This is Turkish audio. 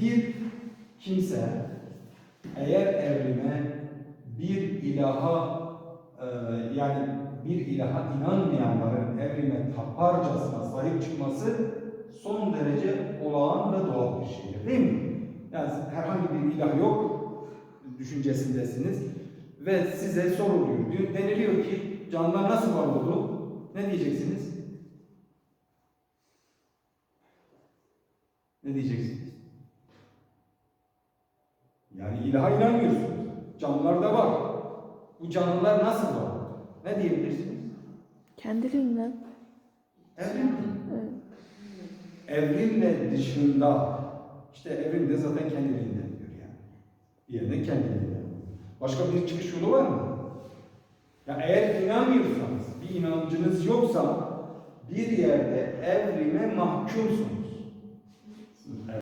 Bir kimse eğer evrime bir ilaha e, yani bir ilaha inanmayanların evrime taparcasına sahip çıkması son derece olağan ve doğal bir şeydir değil mi? Yani herhangi bir ilah yok düşüncesindesiniz ve size soruluyor. Deniliyor ki canlılar nasıl var oldu? Ne diyeceksiniz? Ne diyeceksiniz? Yani ilaha inanmıyorsunuz. Canlılar da var. Bu canlılar nasıl var? Ne diyebilirsiniz? Kendiliğinden. Evrim. Evet. Evrimle dışında işte evrim de zaten kendiliğinden diyor yani. Bir yerden kendiliğinden. Başka bir çıkış yolu var mı? Ya eğer inanmıyorsanız, bir inancınız yoksa bir yerde evrime mahkumsunuz.